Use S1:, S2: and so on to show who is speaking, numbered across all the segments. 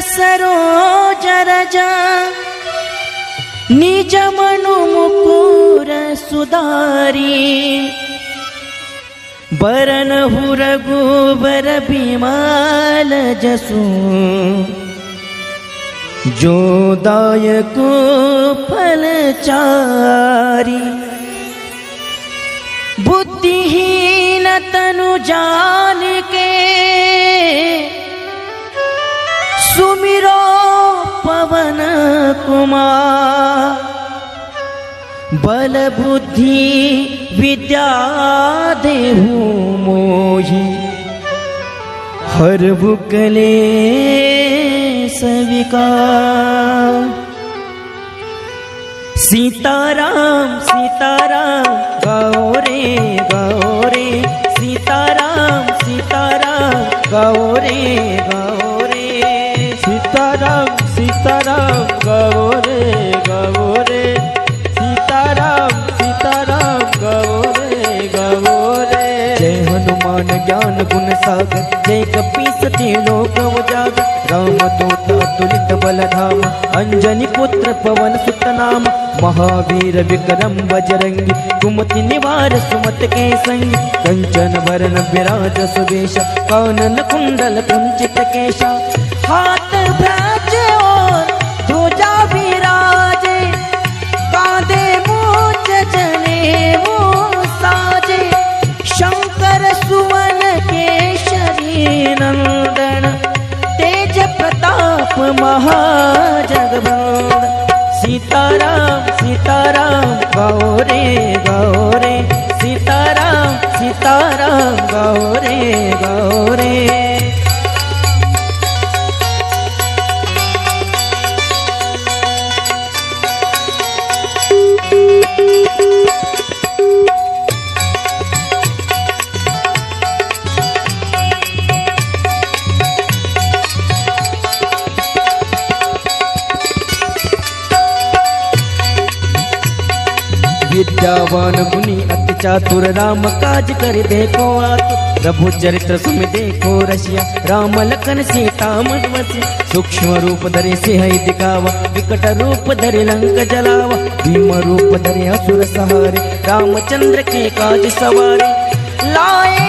S1: सरोज रजा। निज मनु मुकुर सुदारी बरन हुर गोबर बिमाल जसू। जो दायको फलचारी बुद्धिहीन तनु जान के सुमिरो पवन कुमार। बल बुद्धि विद्या देहु मोहि। हर सविकार। सीताराम सीताराम गाओ रे गाओ रे। सीताराम सीताराम गाओ रे गाओ ज्ञान गुण सागर जय कपीस लोक उजागर। राम दूत अतुलित बल धाम अंजनी पुत्र पवन सुत नाम महावीर विक्रम बजरंगी कुमति निवार सुमत के संग। कंचन वरण विराज सुवेश कानन कुंडल कुंचित केशा। हाथ प्रताप महाजगबंदन सीताराम सीताराम गाओ रे गाओ रे सीताराम विद्यावान मुनि अति चातुर राम काज कर देखो आतुर प्रभु चरित्र सुम देखो रसिया राम लखन सीता मधुमसी सूक्ष्म रूप धरे सिंह दिखावा विकट रूप धरे लंक जलावा। भीम रूप धरे असुर सहारे रामचंद्र के काज सवारे। लाए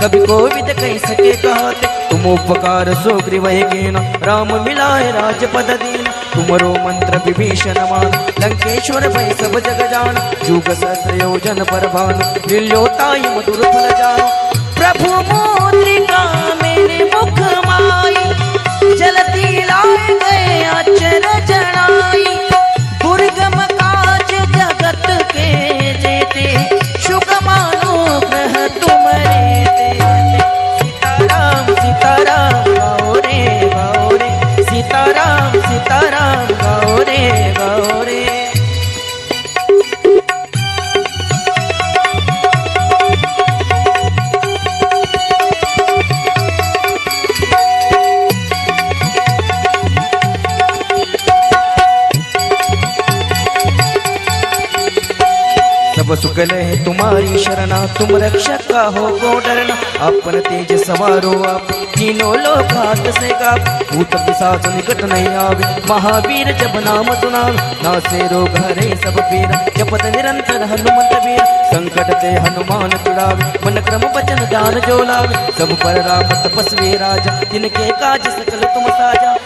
S1: चाहते कभी कोविद कह सके कहते तुम उपकार सुग्रीव न राम मिलाए राजपद दीन तुमरो मंत्र विभीषण मान लंकेश्वर भय सब जग जान युग सहस्र योजन पर भान लील्योताई मधुर फल जान। प्रभु मोद्रिका मेरे मुख मान सुख है तुम्हारी शरणा। तुम रक्षक का हो गो डरना। अपन तेज सवारो आप, तीनों लोग हाथ से का भूत पिशाच निकट नहीं आवे, महावीर जब नाम सुनावे। ना से रोग हरे सब पीरा, जपत निरंतर हनुमंत वीर। संकट ते हनुमान तुड़ावे मन क्रम वचन ध्यान जो लावे। सब पर राम तपस्वी राजा, जिनके काज सकल तुम साजा।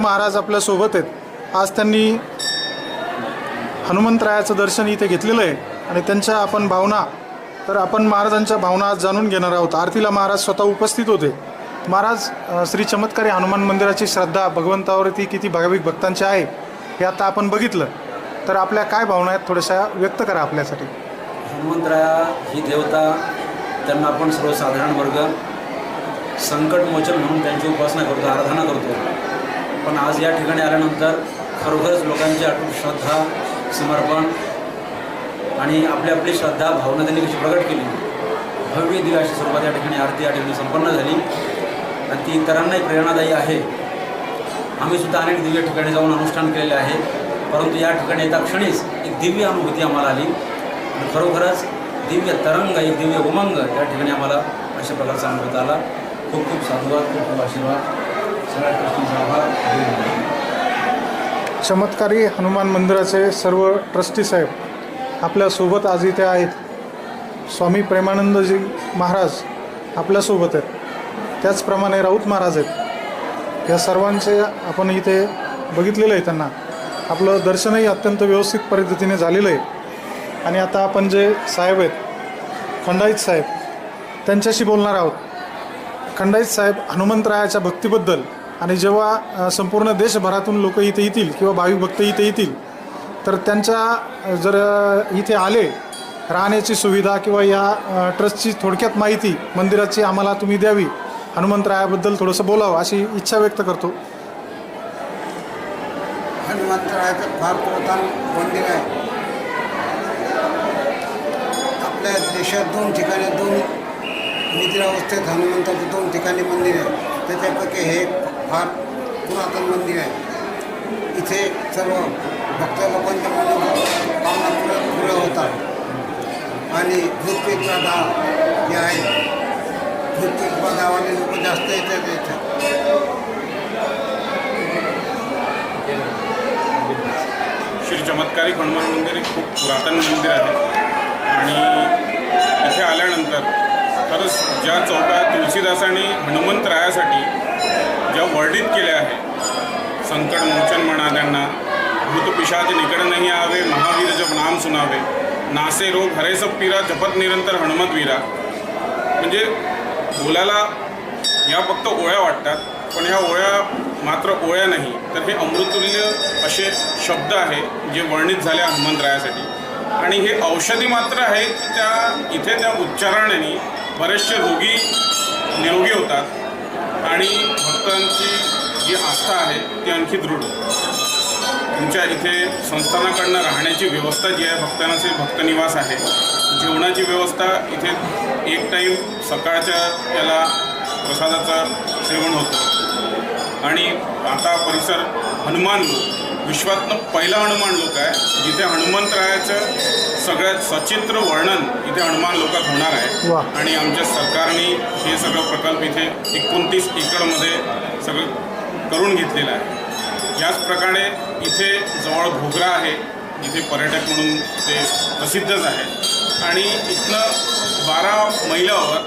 S2: महाराज आपल्यासोबत आहेत. आज त्यांनी हनुमंतरायाचं दर्शन इथे घेतलेलं आहे आणि त्यांच्या आपण भावना तर आपण महाराजांच्या भावना आज जाणून घेणार आहोत. आरतीला महाराज स्वतः उपस्थित होते. महाराज श्री चमत्कारी हनुमान मंदिराची श्रद्धा भगवंतावरती किती भाविक भक्तांची आहे हे आता आपण बघितलं. तर आपल्या काय भावना आहेत थोड्याशा व्यक्त करा आपल्यासाठी.
S3: हनुमंतराया ही देवता त्यांना आपण सर्वसाधारण वर्ग संकटमोचन म्हणून त्यांची उपासना करतो आराधना करतो. पण आज या ठिकाणी आल्यानंतर खरोखरच लोकांची अटूट श्रद्धा समर्पण आणि आपली आपली श्रद्धा भावना त्यांनी कशी प्रकट केली. भव्य दिव्य अशी स्वरूपात या ठिकाणी आरती या ठिकाणी संपन्न झाली. आणि ती इतरांनाही प्रेरणादायी आहे. आम्ही सुद्धा अनेक दिव्य ठिकाणी जाऊन अनुष्ठान केलेले आहे. परंतु या ठिकाणी येता क्षणीच एक दिव्य अनुभूती आम्हाला आली. आणि खरोखरच दिव्य तरंग एक दिव्य उमंग या ठिकाणी आम्हाला अशा प्रकारचा अनुभव आला. खूप खूप साधुवाद खूप खूप आशीर्वाद.
S2: चमत्कारी हनुमान मंदिराचे सर्व ट्रस्टी साहेब आपल्यासोबत आज इथे आहेत. स्वामी प्रेमानंदजी महाराज आपल्यासोबत आहेत. त्याचप्रमाणे राऊत महाराज आहेत. या सर्वांचे आपण इथे बघितलेलं आहे त्यांना. आपलं दर्शनही अत्यंत व्यवस्थित पद्धतीने झालेलं आहे. आणि आता आपण जे साहेब आहेत खंडाईत साहेब त्यांच्याशी बोलणार आहोत. खंडाईत साहेब हनुमंतरायाच्या भक्तीबद्दल आणि जेव्हा संपूर्ण देशभरातून लोक इथे येतील किंवा भाविक भक्त इथे येतील तर त्यांच्या जर इथे आले राहण्याची सुविधा किंवा या ट्रस्टची थोडक्यात माहिती मंदिराची आम्हाला तुम्ही द्यावी हनुमंतरायाबद्दल थोडंसं बोलावं अशी इच्छा व्यक्त करतो.
S4: हनुमंतरायाचं फार पुरातन मंदिर आहे. आपल्या देशात दोन ठिकाणी दोन निद्रावस्थेत हनुमंताचं दोन ठिकाणी मंदिर आहे. त्याच्यापैकी हे एक फार पुरातन मंदिर आहे. इथे सर्व भक्त लोकांच्या मनोकामना पुऱ्या पुऱ्या होतात. आणि भूतपित्रा गाव जे आहे. भूतपित्रा गावाने लोक जास्त येतात इथं.
S5: श्री चमत्कारी हनुमान मंदिर हे खूप पुरातन मंदिर आहे. आणि इथे आल्यानंतर खरंच ज्या चौका तुलसीदासांनी हनुमंतरायासाठी ज्या वर्णित केल्या आहे संकट मोचन म्हणा त्यांना भूत पिशाच निकड नाही आवे महावीर जप नाम सुनावे. नासे रोग हरे सब पीरा जपत निरंतर हनुमत वीरा. म्हणजे बोलायला या फक्त ओळ्या वाटतात पण ह्या ओळ्या मात्र ओळ्या नाही. तर हे अमृतुल्य असे शब्द आहे जे वर्णित झाले हनुमंतरायासाठी. आणि हे औषधी मात्र आहे की त्या इथे त्या उच्चारणाने बरेचसे रोगी निरोगी होतात. आणि भक्तांची जी आस्था आहे ती आणखी दृढ. तुमच्या इथे संस्थानाकडनं राहण्याची व्यवस्था जी आहे भक्तांचे भक्तनिवास आहे. जेवणाची व्यवस्था इथे एक टाईम सकाळच्या त्याला प्रसादाचं सेवन होतं. आणि आता परिसर हनुमान विश्वातनं पहिला हनुमान लोक आहे जिथे हनुमंतरायाचं सगळ्यात सचित्र वर्णन इथे हनुमान लोकात होणार आहे. आणि आमच्या सरकारने हे सगळं प्रकल्प इथे एकोणतीस एकरमध्ये सगळं करून घेतलेलं आहे. याच प्रकारे इथे जवळ घोगरा आहे जिथे पर्यटक म्हणून ते प्रसिद्धच आहे. आणि इथनं बारा मैलावर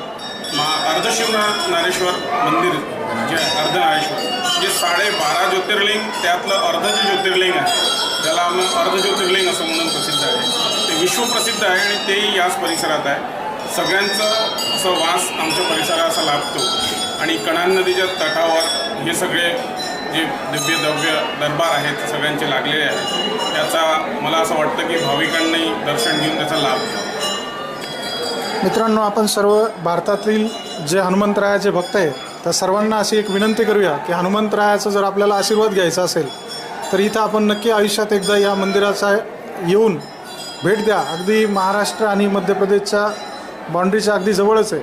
S5: मा अर्धशिवना नारेश्वर मंदिर म्हणजे जे आहे, अर्धनारेश्वर जे साडेबारा ज्योतिर्लिंग त्यातलं अर्ध जे ज्योतिर्लिंग आहे त्याला आम्ही अर्ध ज्योतिर्लिंग असं म्हणून प्रसिद्ध आहे. ते विश्वप्रसिद्ध आहे आणि तेही याच परिसरात आहे. सगळ्यांचं असं वास आमच्या परिसरात असा लाभतो. आणि कणान नदीच्या तटावर हे सगळे जे दिव्य दव्य दरबार आहेत ते सगळ्यांचे लागलेले आहेत त्याचा मला असं वाटतं की भाविकांनी दर्शन घेऊन त्याचा लाभ घ्यावा.
S2: मित्रांनो आपण सर्व भारतातील जे हनुमंतरायाचे भक्त आहेत त्या सर्वांना अशी एक विनंती करूया की हनुमंतरायाचा जर आपल्याला आशीर्वाद घ्यायचा असेल तर इथं आपण नक्की आयुष्यात एकदा या मंदिराचा येऊन भेट द्या. अगदी महाराष्ट्र आणि मध्य प्रदेशच्या बाउंड्रीच्या अगदी जवळच आहे.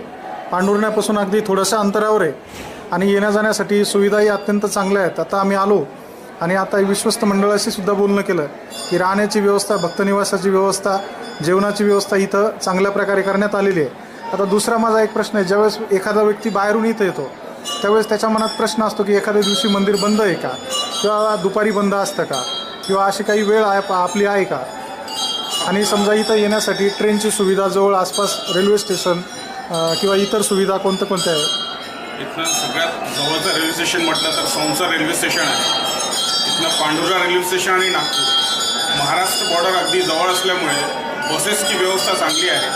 S2: पांडुरण्यापासून अगदी थोडंसं अंतरावर आहे. आणि येण्या जाण्यासाठी सुविधाही अत्यंत चांगल्या आहेत. आता आम्ही आलो आणि आता विश्वस्त मंडळाशी सुद्धा बोलणं केलं की राहण्याची व्यवस्था भक्तनिवासाची व्यवस्था जेवणाची व्यवस्था इथं चांगल्या प्रकारे करण्यात आलेली आहे. आता दुसरा माझा एक प्रश्न आहे. ज्यावेळेस एखादा व्यक्ती बाहेरून इथं येतो त्यावेळेस त्याच्या मनात प्रश्न असतो की एखाद्या दिवशी मंदिर बंद आहे का? किंवा दुपारी बंद असतं का? किंवा अशी काही वेळ आहे आपली आहे का? आणि समजा इथं येण्यासाठी ट्रेनची सुविधा जवळ आसपास रेल्वे स्टेशन किंवा इतर सुविधा कोणत्या कोणत्या आहे
S5: इथनं सगळ्यात जवळचं रेल्वे स्टेशन म्हटलं तर संसार रेल्वे स्टेशन आहे. इथनं पांडुरा रेल्वे स्टेशन आणि नागपूर. महाराष्ट्र बॉर्डर अगदी जवळ असल्यामुळे बसेसची व्यवस्था चांगली आहे.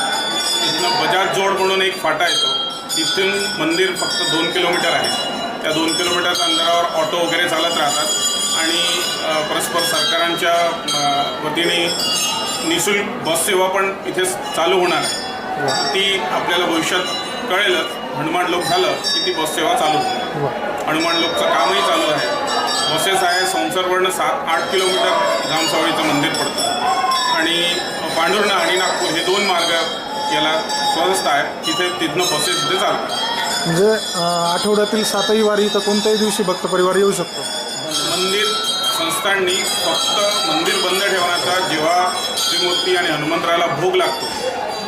S5: इथनं बजाज जोड म्हणून एक फाटा येतो. तिथून मंदिर फक्त दोन किलोमीटर आहे. त्या दोन किलोमीटरच्या अंतरावर ऑटो वगैरे चालत राहतात. आणि परस्पर सरकारांच्या वतीने निशुल्क बस सेवा पण इथे चालू होणार आहे. ती आपल्याला भविष्यात कळेलच. हनुमान लोक झालं की ती बस सेवा चालू होईल हनुमान लोकचं कामही चालू आहे. बसेस आहे संसरवरनं सात आठ किलोमीटर जामसावळीचं मंदिर पडतं. आणि पांढुर्णा आणि नागपूर हे दोन मार्ग याला स्वस्त आहे तिथे तिथनं बसेस इथे चालतात.
S2: म्हणजे अं, आठवड्यातील सातही वारी तर कोणत्याही दिवशी भक्त परिवार येऊ शकतो?
S5: मंदिर संस्थांनी फक्त मंदिर बंद ठेवण्याचा जेव्हा श्रीमूर्ती आणि हनुमंतराला भोग लागतो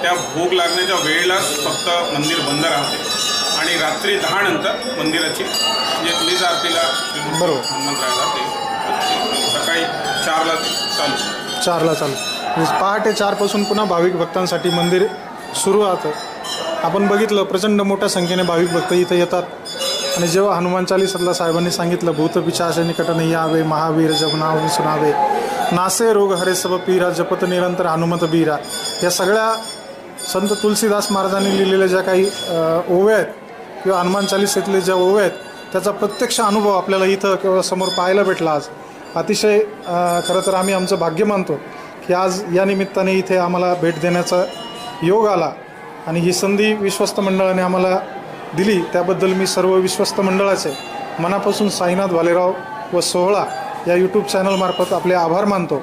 S5: त्या भोग लागण्याच्या वेळेलाच फक्त मंदिर बंद राहते. आणि रात्री दहा नंतर मंदिराची म्हणजे निज आरतीला श्रीमूर्ती
S2: बरोबर.
S5: हनुमंतराला ते सकाळी चारला चालू.
S2: चारला चालू. म्हणजे पहाटे चारपासून पुन्हा भाविक भक्तांसाठी मंदिर सुरू राहतं. आपण बघितलं प्रचंड मोठ्या संख्येने भाविक भक्त इथं येतात. आणि जेव्हा हनुमान चालीसातला साहेबांनी सांगितलं भूत पिचाश निकट नाही यावे महावीर जब नाव सुनावे. नासे रोग हरे सब पीरा जपत निरंतर हनुमत बीरा. या सगळ्या संत तुलसीदास महाराजांनी लिहिलेल्या ज्या काही ओव्या आहेत किंवा हनुमान चालीसातले ज्या ओव्या आहेत त्याचा प्रत्यक्ष अनुभव आपल्याला इथं किंवा समोर पाहायला भेटला आज. अतिशय खरं तर आम्ही आमचं भाग्य मानतो. की आज या निमित्ताने इथे आम्हाला भेट देण्याचा योग आला आणि ही संधी विश्वस्त मंडळाने आम्हाला दिली. त्याबद्दल मी सर्व विश्वस्त मंडळाचे मनापासून साईनाथ भालेराव व सोहळा या यूट्यूब चॅनलमार्फत आपले आभार मानतो.